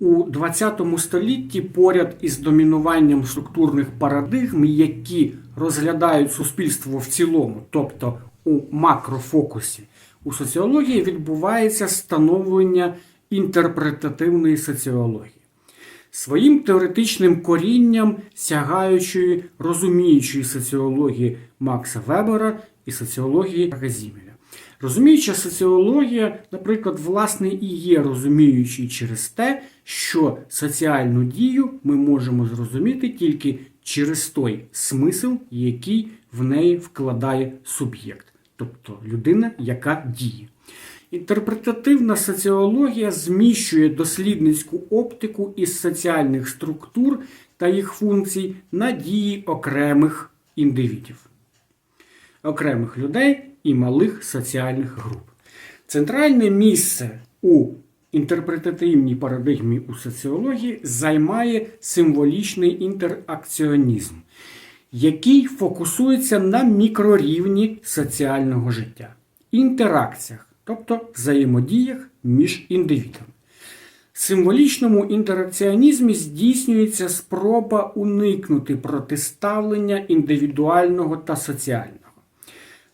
У ХХ столітті поряд із домінуванням структурних парадигм, які розглядають суспільство в цілому, тобто у макрофокусі, у соціології відбувається становлення інтерпретативної соціології. Своїм теоретичним корінням сягаючої розуміючої соціології Макса Вебера і соціології Газімеля. Розуміюча соціологія, наприклад, власне і є розуміючою через те, що соціальну дію ми можемо зрозуміти тільки через той смисл, який в неї вкладає суб'єкт, тобто людина, яка діє. Інтерпретативна соціологія зміщує дослідницьку оптику із соціальних структур та їх функцій на дії окремих індивідів, окремих людей і малих соціальних груп. Центральне місце у інтерпретативній парадигмі у соціології займає символічний інтеракціонізм, який фокусується на мікрорівні соціального життя, інтеракціях, тобто взаємодіях між індивідами. Символічному інтеракціонізмі здійснюється спроба уникнути протиставлення індивідуального та соціального.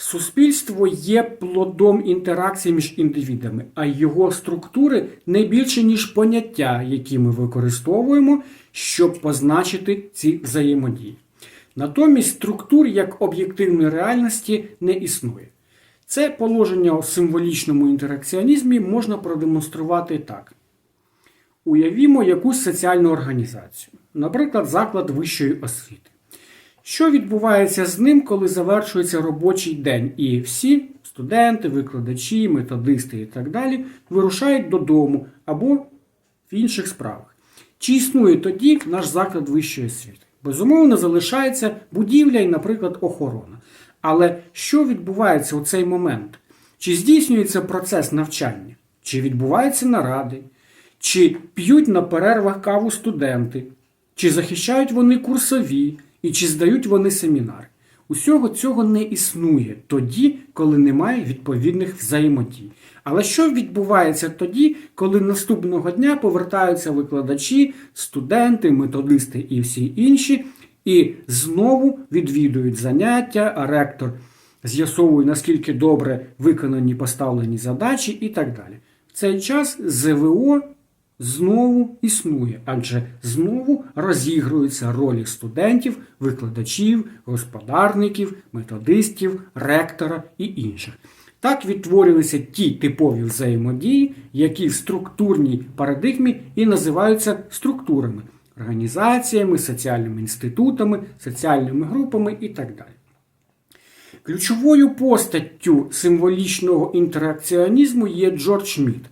Суспільство є плодом інтеракції між індивідами, а його структури не більше, ніж поняття, які ми використовуємо, щоб позначити ці взаємодії. Натомість структур як об'єктивної реальності не існує. Це положення у символічному інтеракціонізмі можна продемонструвати так. Уявімо якусь соціальну організацію, наприклад, заклад вищої освіти. Що відбувається з ним, коли завершується робочий день, і всі студенти, викладачі, методисти і так далі вирушають додому або в інших справах? Чи існує тоді наш заклад вищої освіти? Безумовно, залишається будівля і, наприклад, охорона. Але що відбувається у цей момент? Чи здійснюється процес навчання? Чи відбуваються наради? Чи п'ють на перервах каву студенти? Чи захищають вони курсові? І чи здають вони семінари? Усього цього не існує тоді, коли немає відповідних взаємодій. Але що відбувається тоді, коли наступного дня повертаються викладачі, студенти, методисти і всі інші, і знову відвідують заняття, а ректор з'ясовує, наскільки добре виконані поставлені задачі і так далі. В цей час ЗВО знову існує, адже знову розігруються ролі студентів, викладачів, господарників, методистів, ректора і інших. Так відтворюються ті типові взаємодії, які в структурній парадигмі і називаються структурами, організаціями, соціальними інститутами, соціальними групами і так далі. Ключовою постаттю символічного інтеракціонізму є Джордж Мід.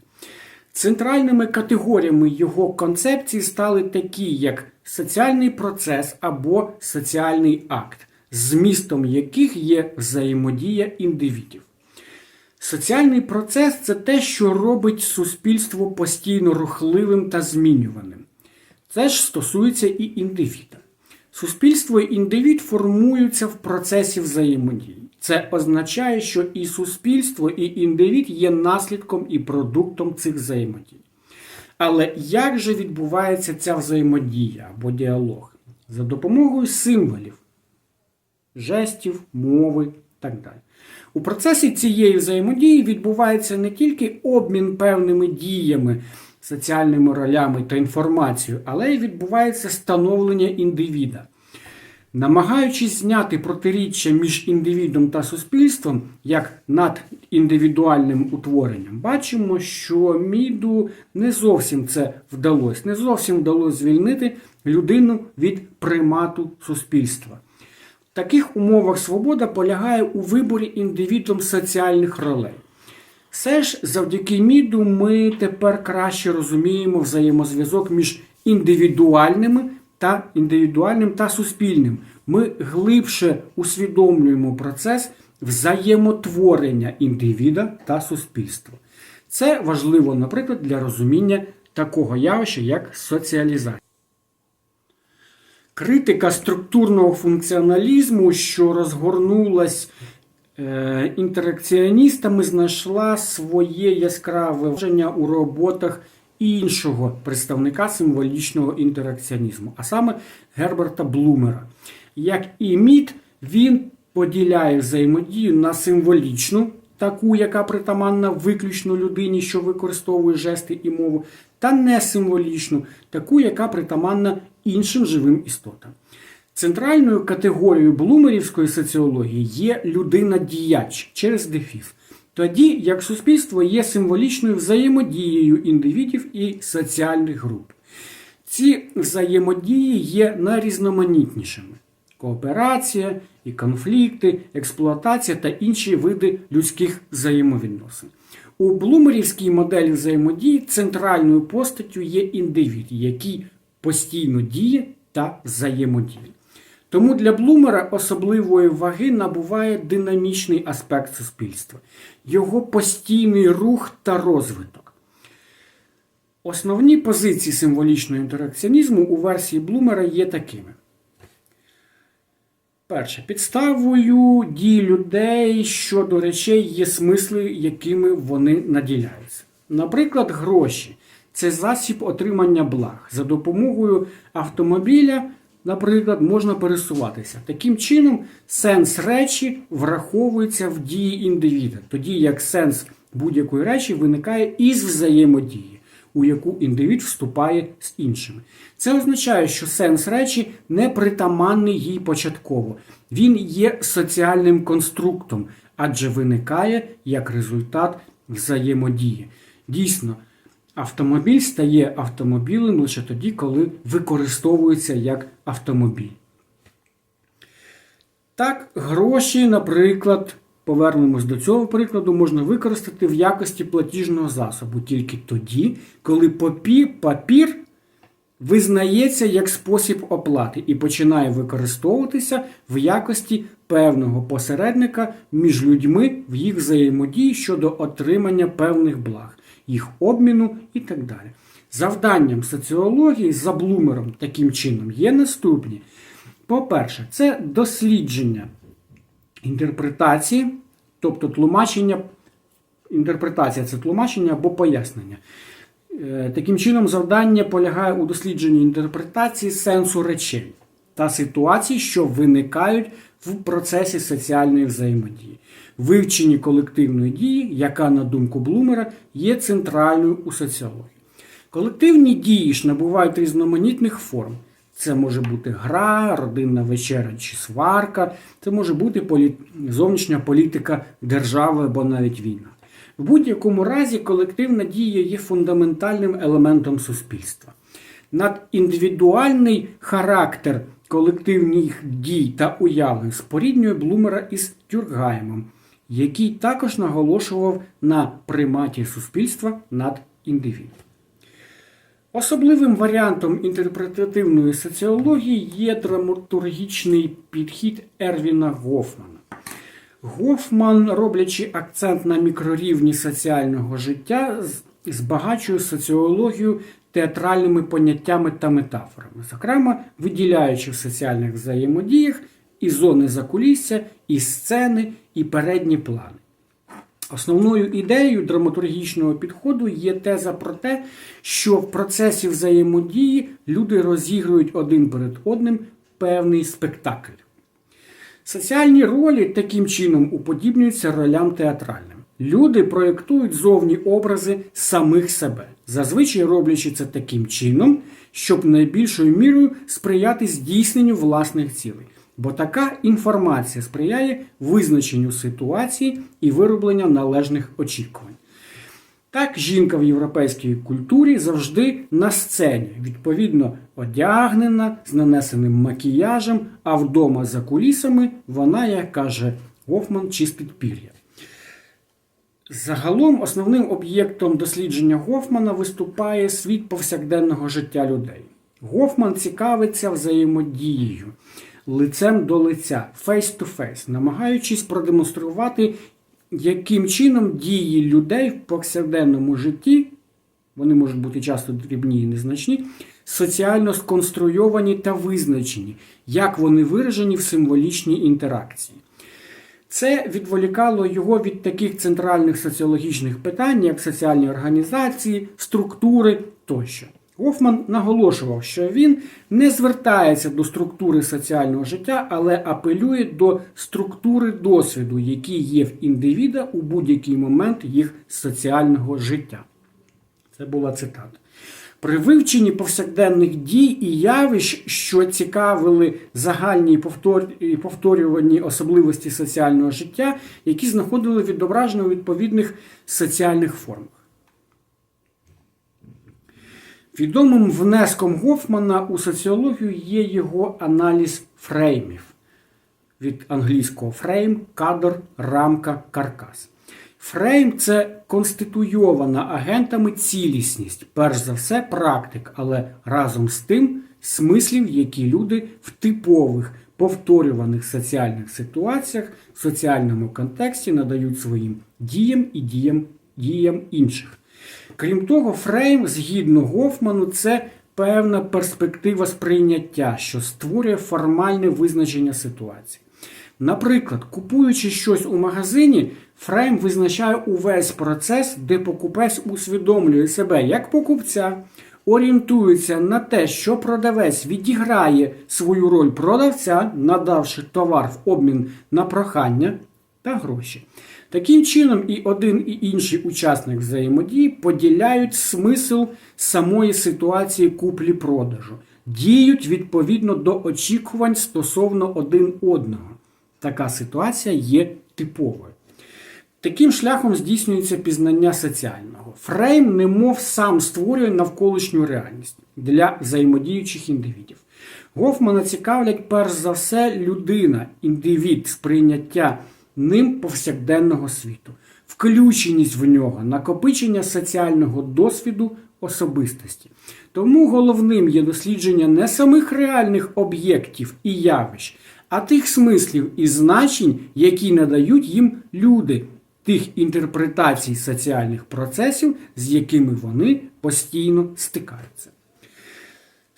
Центральними категоріями його концепції стали такі, як соціальний процес або соціальний акт, змістом яких є взаємодія індивідів. Соціальний процес це те, що робить суспільство постійно рухливим та змінюваним. Це ж стосується і індивіда. Суспільство і індивід формуються в процесі взаємодії. Це означає, що і суспільство, і індивід є наслідком і продуктом цих взаємодій. Але як же відбувається ця взаємодія або діалог? За допомогою символів, жестів, мови так далі. У процесі цієї взаємодії відбувається не тільки обмін певними діями, соціальними ролями та інформацією, але й відбувається становлення індивіда. Намагаючись зняти протиріччя між індивідом та суспільством як над індивідуальним утворенням, бачимо, що міду не зовсім це вдалося. Не зовсім вдалося звільнити людину від примату суспільства. В таких умовах свобода полягає у виборі індивідом соціальних ролей. Все ж завдяки міду ми тепер краще розуміємо взаємозв'язок між індивідуальними та індивідуальним та суспільним. Ми глибше усвідомлюємо процес взаємотворення індивіда та суспільства. Це важливо, наприклад, для розуміння такого явища, як соціалізація. Критика структурного функціоналізму, що розгорнулась е, інтеракціоністами, знайшла своє яскраве враження у роботах іншого представника символічного інтеракціонізму, а саме Герберта Блумера. Як і Мід, він поділяє взаємодію на символічну, таку, яка притаманна виключно людині, що використовує жести і мову, та несимволічну, таку, яка притаманна іншим живим істотам. Центральною категорією блумерівської соціології є людина-діяч через дефіс. Тоді як суспільство є символічною взаємодією індивідів і соціальних груп. Ці взаємодії є найрізноманітнішими: кооперація і конфлікти, експлуатація та інші види людських взаємовідносин. У блумерівській моделі взаємодії центральною постаттю є індивід, який постійно діє та взаємодіє. Тому для Блумера особливої ваги набуває динамічний аспект суспільства, його постійний рух та розвиток. Основні позиції символічного інтеракціонізму у версії Блумера є такими. Перше, підставою дій людей щодо речей є смисли, якими вони наділяються. Наприклад, гроші це засіб отримання благ. За допомогою автомобіля, наприклад, можна пересуватися. Таким чином, сенс речі враховується в дії індивіда, тоді як сенс будь-якої речі виникає із взаємодії у яку індивід вступає з іншими. Це означає, що сенс речі не притаманний їй початково. Він є соціальним конструктом, адже виникає як результат взаємодії. Дійсно, автомобіль стає автомобілем лише тоді, коли використовується як автомобіль. Так, гроші, наприклад, Повернемось до цього прикладу, можна використати в якості платіжного засобу тільки тоді, коли папір визнається як спосіб оплати і починає використовуватися в якості певного посередника між людьми в їх взаємодії щодо отримання певних благ, їх обміну і так далі. Завданням соціології за Блумером таким чином є наступні. По-перше, це дослідження інтерпретації, тобто тлумачення, інтерпретація це тлумачення або пояснення. Е, таким чином, завдання полягає у дослідженні інтерпретації сенсу речей та ситуацій, що виникають в процесі соціальної взаємодії, вивченні колективної дії, яка, на думку Блумера, є центральною у соціології. Колективні дії ж набувають різноманітних форм. Це може бути гра, родинна вечеря чи сварка, це може бути полі... зовнішня політика держави або навіть війна. В будь-якому разі колективна дія є фундаментальним елементом суспільства. Надіндивідуальний характер колективних дій та уявлень споріднює Блумера із Тюркгаймом, який також наголошував на приматі суспільства над індивідом. Особливим варіантом інтерпретативної соціології є драматургічний підхід Ервіна Гофмана. Гофман, роблячи акцент на мікрорівні соціального життя, збагачує соціологію театральними поняттями та метафорами, зокрема, виділяючи в соціальних взаємодіях і зони закулісся, і сцени, і передні плани. Основною ідеєю драматургічного підходу є теза про те, що в процесі взаємодії люди розігрують один перед одним певний спектакль. Соціальні ролі таким чином уподібнюються ролям театральним. Люди проєктують зовні образи самих себе, зазвичай роблячи це таким чином, щоб найбільшою мірою сприяти здійсненню власних цілей. Бо така інформація сприяє визначенню ситуації і виробленню належних очікувань. Так, жінка в європейській культурі завжди на сцені, відповідно одягнена, з нанесеним макіяжем, а вдома за кулісами вона, як каже Гофман, чистить пір'я. Загалом основним об'єктом дослідження Гофмана виступає світ повсякденного життя людей. Гофман цікавиться взаємодією лицем до лиця, face to face, намагаючись продемонструвати, яким чином дії людей в повсякденному житті, вони можуть бути часто дрібні і незначні, соціально сконструйовані та визначені, як вони виражені в символічній інтеракції. Це відволікало його від таких центральних соціологічних питань, як соціальні організації, структури тощо. Гофман наголошував, що він не звертається до структури соціального життя, але апелює до структури досвіду, які є в індивіда у будь-який момент їх соціального життя. Це була цитата. При вивченні повсякденних дій і явищ, що цікавили загальні і повтор- і повторювані особливості соціального життя, які знаходили відображення у відповідних соціальних формах. Відомим внеском Гофмана у соціологію є його аналіз фреймів від англійського фрейм, кадр, рамка, каркас. Фрейм це конституйована агентами цілісність, перш за все, практик, але разом з тим смислів, які люди в типових повторюваних соціальних ситуаціях в соціальному контексті надають своїм діям і діям, діям інших. Крім того, фрейм, згідно Гофману, це певна перспектива сприйняття, що створює формальне визначення ситуації. Наприклад, купуючи щось у магазині, фрейм визначає увесь процес, де покупець усвідомлює себе як покупця, орієнтується на те, що продавець відіграє свою роль продавця, надавши товар в обмін на прохання та гроші. Таким чином, і один і інший учасник взаємодії поділяють смисл самої ситуації куплі-продажу, діють відповідно до очікувань стосовно один одного. Така ситуація є типовою. Таким шляхом здійснюється пізнання соціального. Фрейм, немов сам створює навколишню реальність для взаємодіючих індивідів. Гофмана цікавлять перш за все людина, індивід, сприйняття ним повсякденного світу, включеність в нього, накопичення соціального досвіду особистості. Тому головним є дослідження не самих реальних об'єктів і явищ, а тих смислів і значень, які надають їм люди, тих інтерпретацій соціальних процесів, з якими вони постійно стикаються.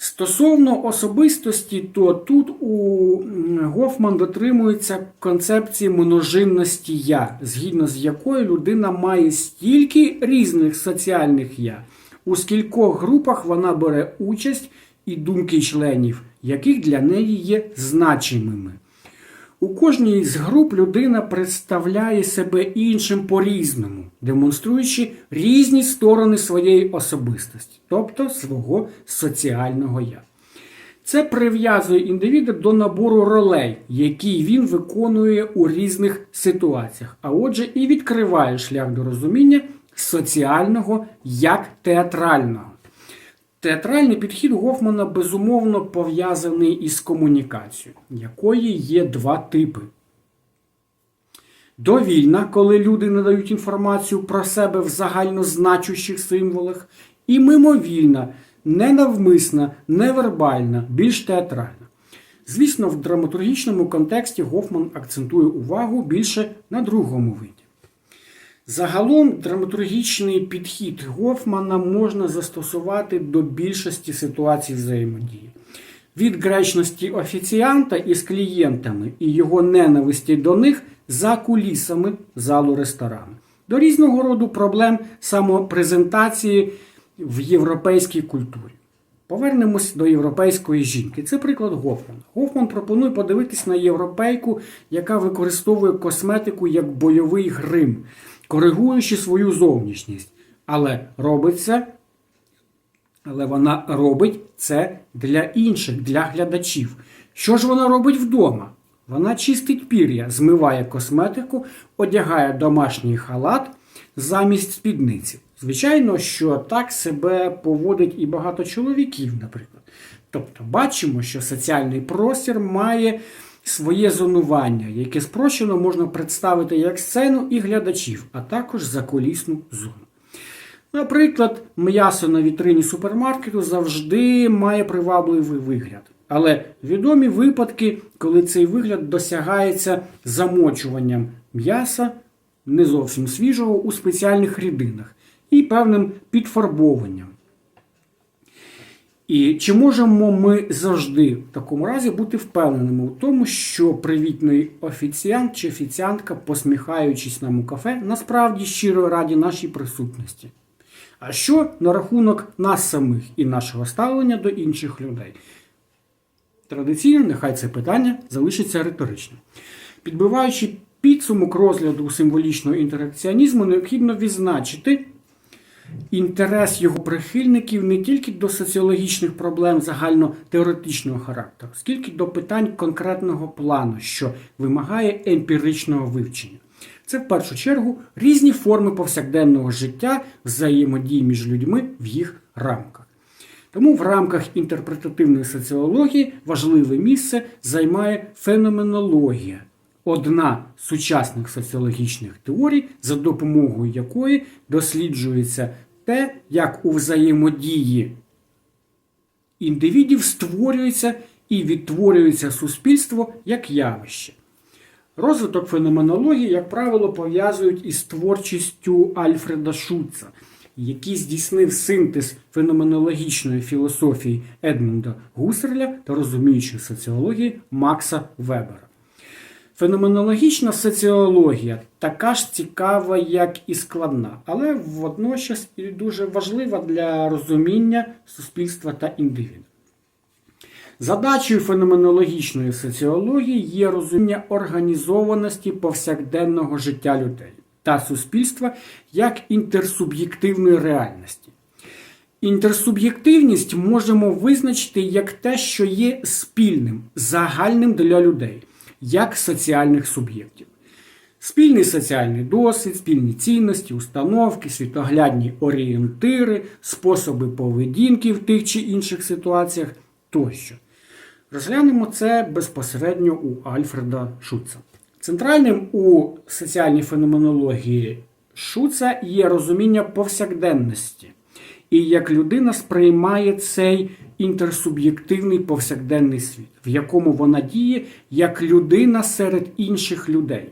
Стосовно особистості, то тут у Гофман дотримується концепції множинності я, згідно з якою людина має стільки різних соціальних я, у скількох групах вона бере участь і думки членів, яких для неї є значимими. У кожній з груп людина представляє себе іншим по-різному, демонструючи різні сторони своєї особистості, тобто свого соціального я. Це прив'язує індивіда до набору ролей, які він виконує у різних ситуаціях, а отже, і відкриває шлях до розуміння соціального як театрального. Театральний підхід Гофмана безумовно пов'язаний із комунікацією, якої є два типи. Довільна, коли люди надають інформацію про себе в загальнозначущих символах, і мимовільна, ненавмисна, невербальна, більш театральна. Звісно, в драматургічному контексті Гофман акцентує увагу більше на другому виді. Загалом драматургічний підхід Гофмана можна застосувати до більшості ситуацій взаємодії. Від гречності офіціанта із клієнтами і його ненависті до них за кулісами залу ресторану, до різного роду проблем самопрезентації в європейській культурі. Повернемось до європейської жінки. Це приклад Гофмана. Гофман пропонує подивитись на європейку, яка використовує косметику як бойовий грим, коригуючи свою зовнішність. Але робить це, але вона робить це для інших, для глядачів. Що ж вона робить вдома? Вона чистить пір'я, змиває косметику, одягає домашній халат замість спідниці. Звичайно, що так себе поводить і багато чоловіків, наприклад. Тобто бачимо, що соціальний простір має своє зонування, яке спрощено можна представити як сцену і глядачів, а також заколісну зону. Наприклад, м'ясо на вітрині супермаркету завжди має привабливий вигляд. Але відомі випадки, коли цей вигляд досягається замочуванням м'яса не зовсім свіжого у спеціальних рідинах і певним підфарбовуванням. І чи можемо ми завжди в такому разі бути впевненими у тому, що привітний офіціант чи офіціантка, посміхаючись нам у кафе, насправді щиро раді нашій присутності? А що на рахунок нас самих і нашого ставлення до інших людей? Традиційно, нехай це питання залишиться риторичним. Підбиваючи підсумок розгляду символічного інтеракціонізму, необхідно відзначити інтерес його прихильників не тільки до соціологічних проблем загальнотеоретичного характеру, скільки до питань конкретного плану, що вимагає емпіричного вивчення. Це в першу чергу різні форми повсякденного життя, взаємодії між людьми в їх рамках. Тому в рамках інтерпретативної соціології важливе місце займає феноменологія, одна з сучасних соціологічних теорій, за допомогою якої досліджується те, як у взаємодії індивідів створюється і відтворюється суспільство як явище. Розвиток феноменології, як правило, пов'язують із творчістю Альфреда Шуца, який здійснив синтез феноменологічної філософії Едмунда Гусерля та розуміючої соціології Макса Вебера. Феноменологічна соціологія така ж цікава, як і складна, але водночас і дуже важлива для розуміння суспільства та індивіда. Задачею феноменологічної соціології є розуміння організованості повсякденного життя людей та суспільства як інтерсуб'єктивної реальності. Інтерсуб'єктивність можемо визначити як те, що є спільним, загальним для людей, як соціальних суб'єктів. Спільний соціальний досвід, спільні цінності, установки, світоглядні орієнтири, способи поведінки в тих чи інших ситуаціях тощо. Розглянемо це безпосередньо у Альфреда Шуца. Центральним у соціальній феноменології Шуца є розуміння повсякденності і як людина сприймає цей інтерсуб'єктивний повсякденний світ, в якому вона діє як людина серед інших людей.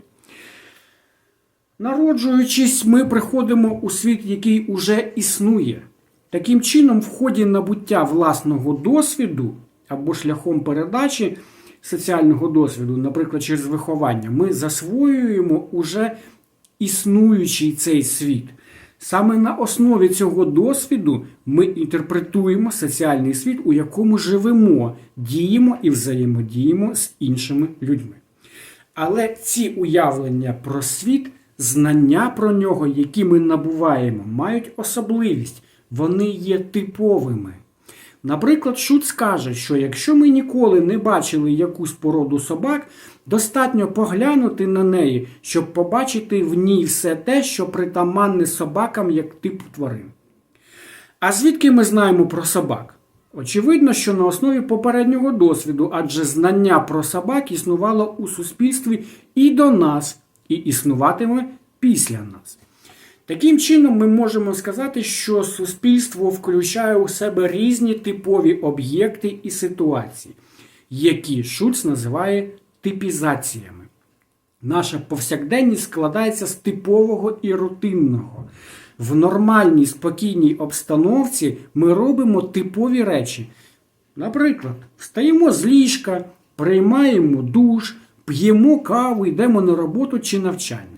Народжуючись, ми приходимо у світ, який уже існує. Таким чином, в ході набуття власного досвіду або шляхом передачі соціального досвіду, наприклад, через виховання, ми засвоюємо уже існуючий цей світ. Саме на основі цього досвіду ми інтерпретуємо соціальний світ, у якому живемо, діємо і взаємодіємо з іншими людьми. Але ці уявлення про світ, знання про нього, які ми набуваємо, мають особливість, вони є типовими. Наприклад, Шут скаже, що якщо ми ніколи не бачили якусь породу собак, достатньо поглянути на неї, щоб побачити в ній все те, що притаманне собакам як тип тварин. А звідки ми знаємо про собак? Очевидно, що на основі попереднього досвіду, адже знання про собак існувало у суспільстві і до нас, і існуватиме після нас. Таким чином, ми можемо сказати, що суспільство включає у себе різні типові об'єкти і ситуації, які Шульц називає типізаціями. Наша повсякденність складається з типового і рутинного. В нормальній спокійній обстановці ми робимо типові речі. Наприклад, встаємо з ліжка, приймаємо душ, п'ємо каву, йдемо на роботу чи навчання.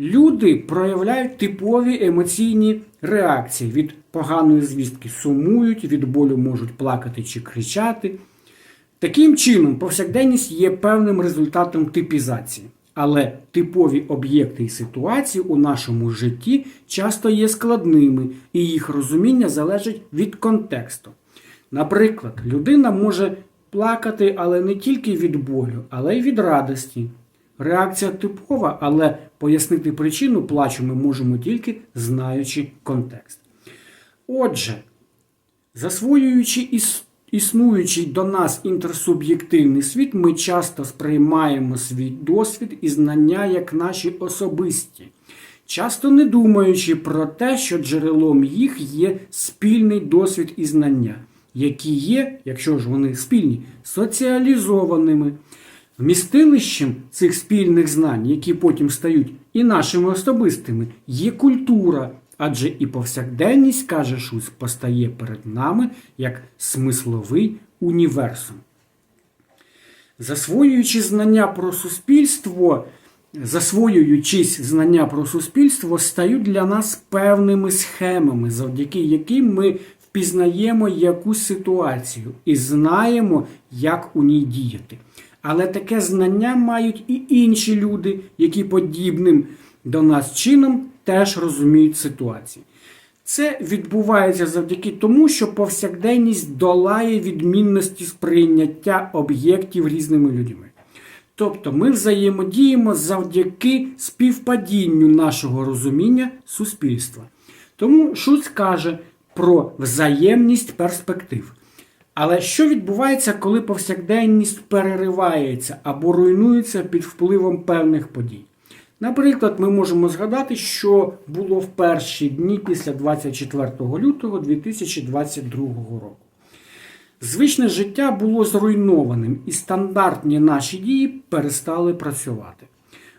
Люди проявляють типові емоційні реакції від поганої звістки, сумують, від болю можуть плакати чи кричати. Таким чином, повсякденність є певним результатом типізації. Але типові об'єкти і ситуації у нашому житті часто є складними, і їх розуміння залежить від контексту. Наприклад, людина може плакати, але не тільки від болю, але й від радості. Реакція типова, але пояснити причину плачу ми можемо тільки знаючи контекст. Отже, засвоюючи іс існуючий до нас інтерсуб'єктивний світ, ми часто сприймаємо свій досвід і знання як наші особисті, часто не думаючи про те, що джерелом їх є спільний досвід і знання, які є, якщо ж вони спільні, соціалізованими. Вмістилищем цих спільних знань, які потім стають і нашими особистими, є культура, Адже і повсякденність, каже Шуц, постає перед нами як смисловий універсум. Засвоюючи знання про суспільство, засвоюючись знання про суспільство, стають для нас певними схемами, завдяки яким ми впізнаємо якусь ситуацію і знаємо, як у ній діяти. Але таке знання мають і інші люди, які подібним до нас чином теж розуміють ситуацію. Це відбувається завдяки тому, що повсякденність долає відмінності сприйняття об'єктів різними людьми. Тобто ми взаємодіємо завдяки співпадінню нашого розуміння суспільства. Тому Шуц каже про взаємність перспектив. Але що відбувається, коли повсякденність переривається або руйнується під впливом певних подій? Наприклад, ми можемо згадати, що було в перші дні після 24 лютого 2022 року. Звичне життя було зруйнованим, і стандартні наші дії перестали працювати.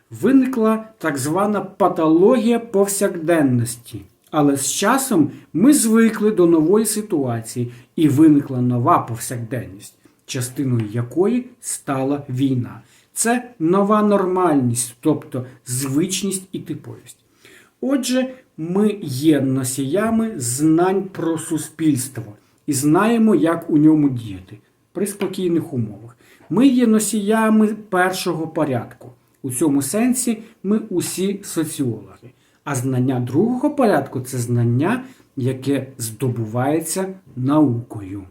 Виникла так звана патологія повсякденності. Але з часом ми звикли до нової ситуації, і виникла нова повсякденність, частиною якої стала війна. Це нова нормальність, тобто звичність і типовість. Отже, ми є носіями знань про суспільство і знаємо, як у ньому діяти при спокійних умовах. Ми є носіями першого порядку. У цьому сенсі ми усі соціологи. А знання другого порядку це знання, яке здобувається наукою.